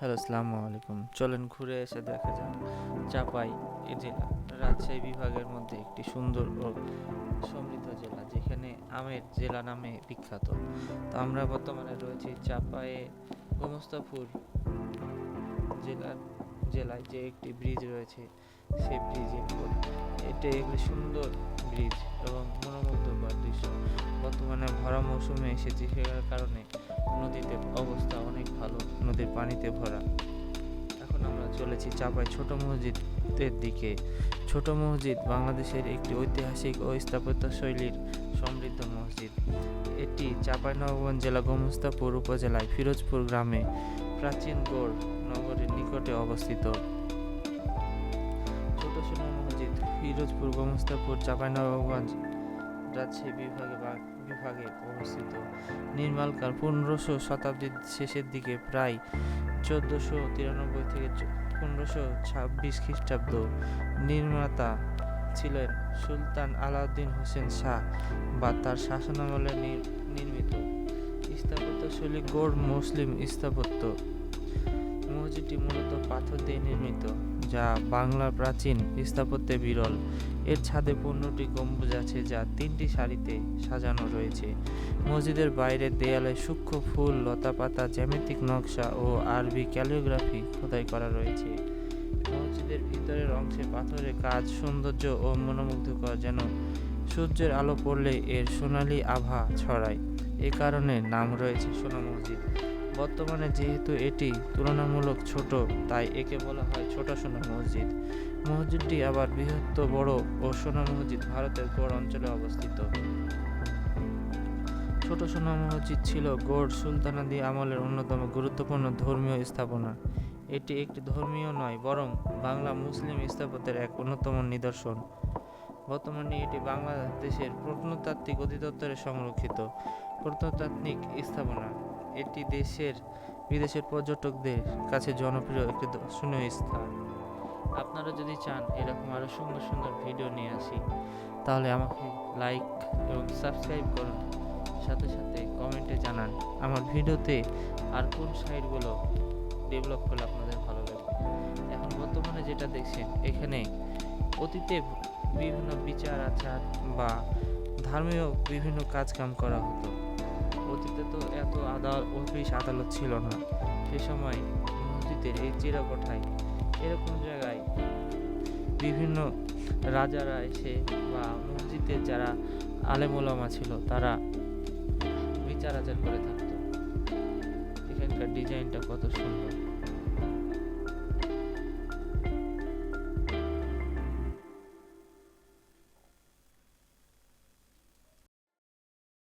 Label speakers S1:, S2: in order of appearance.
S1: Hello, আসসালামু আলাইকুম। চলেন ঘুরে এসে দেখা যাক। চাপাই জেলা, রাজশাহী বিভাগের মধ্যে একটি সুন্দর ও সমৃদ্ধ জেলা, যেখানে আমের জেলা নামে বিখ্যাত। তো আমরা বর্তমানে রয়েছি চাপায়ে গোমস্তাপুর জেলার জেলায় যে একটি ব্রিজ রয়েছে, সেই ব্রিজের উপর। এটি একটি সুন্দর ব্রিজ এবং মনোমুগ্ধকর দৃশ্য। বর্তমানে ভরা মৌসুমে এসেছি, সেটার কারণে নদীতে অবস্থা অনেক ভালো, নদীর পানিতে ভরা। এখন আমরা চলেছি চাপাই ছোট মসজিদের দিকে। ছোট মসজিদ বাংলাদেশের একটি ঐতিহাসিক ও স্থাপত্য শৈলীর সমৃদ্ধ মসজিদ। এটি চাঁপাইনবাবগঞ্জ জেলা গোমস্তাপুর উপজেলায় ফিরোজপুর গ্রামে প্রাচীন গড় নগরের নিকটে অবস্থিত। ছোট সোনা মসজিদ ফিরোজপুর, গোমস্তাপুর চাঁপাইনবাবগঞ্জ রাজশাহী বিভাগে বা বিভাগে অবস্থিত। নির্মাণকাল পনেরোশো শতাব্দীর শেষের দিকে প্রায় চোদ্দোশো তিরানব্বই থেকে পনেরোশো ছাব্বিশ খ্রিস্টাব্দ নির্মাতা ছিলেন সুলতান আলাউদ্দিন হোসেন শাহ বা তার শাসনামলে নির- নির্মিত। স্থাপত্যশৈলী গৌড় মুসলিম স্থাপত্য। মসজিদটি মূলত পাথর দিয়ে নির্মিত। যা বাংলার প্রাচীন স্থাপত্যে বিরল। এর ছাদে পনেরোটি গম্বুজ আছে যা তিনটি সারিতে সাজানো রয়েছে। মসজিদের বাইরের দেয়ালে সূক্ষ্ম ফুল, লতাপাতা, জ্যামিতিক নকশা ও আরবি ক্যালিওগ্রাফি খোদাই করা রয়েছে। মসজিদের ভিতরের অংশে পাথরের কাজ, সৌন্দর্য ও মনোমুগ্ধকর যেন সূর্যের আলো পড়লে এর সোনালী আভা ছড়ায়। এ কারণে নাম রয়েছে সোনা মসজিদ। বর্তমানে যেহেতু এটি তুলনামূলক ছোট, তাই একে বলা হয় ছোট সোনা মসজিদ। মসজিদটি আবার বৃহত্তর বড় ও সোনা মসজিদ ভারতের গড় অঞ্চলে অবস্থিত। ছোট সোনা মসজিদ ছিল গড় সুলতানাদি আমলের অন্যতম গুরুত্বপূর্ণ ধর্মীয় স্থাপনা। এটি একটি ধর্মীয় নয়, বরং বাংলা মুসলিম স্থাপত্যের এক অন্যতম নিদর্শন। বর্তমানে এটি বাংলাদেশের প্রত্নতাত্ত্বিক অধিদপ্তরে সংরক্ষিত, প্রত্নতাত্ত্বিক স্থাপনা। এটি দেশের বিদেশের পর্যটকদের কাছে জনপ্রিয় একটি দর্শনীয় স্থান। আপনারা যদি চান এরকম আরও সুন্দর সুন্দর ভিডিও নিয়ে আসি, তাহলে আমাকে লাইক এবং সাবস্ক্রাইব করুন। সাথে সাথে কমেন্টে জানান আমার ভিডিওতে আর কোন সাইটগুলো ডেভেলপ করলে আপনাদের ভালো লাগবে এখন বর্তমানে যেটা দেখছেন, এখানে অতীতে বিভিন্ন বিচার আচার বা ধর্মীয় বিভিন্ন কাজকাম করা হতো। এত আদালত অফিস আদালত ছিল না। সে সময় মসজিদের এই চিরাকোঠায় এরকম জায়গায় বিভিন্ন রাজারা এসে বা মসজিদের যারা আলেমুলামা ছিল, তারা বিচার আচার করে থাকতো। এখানকার ডিজাইনটা কত সুন্দর।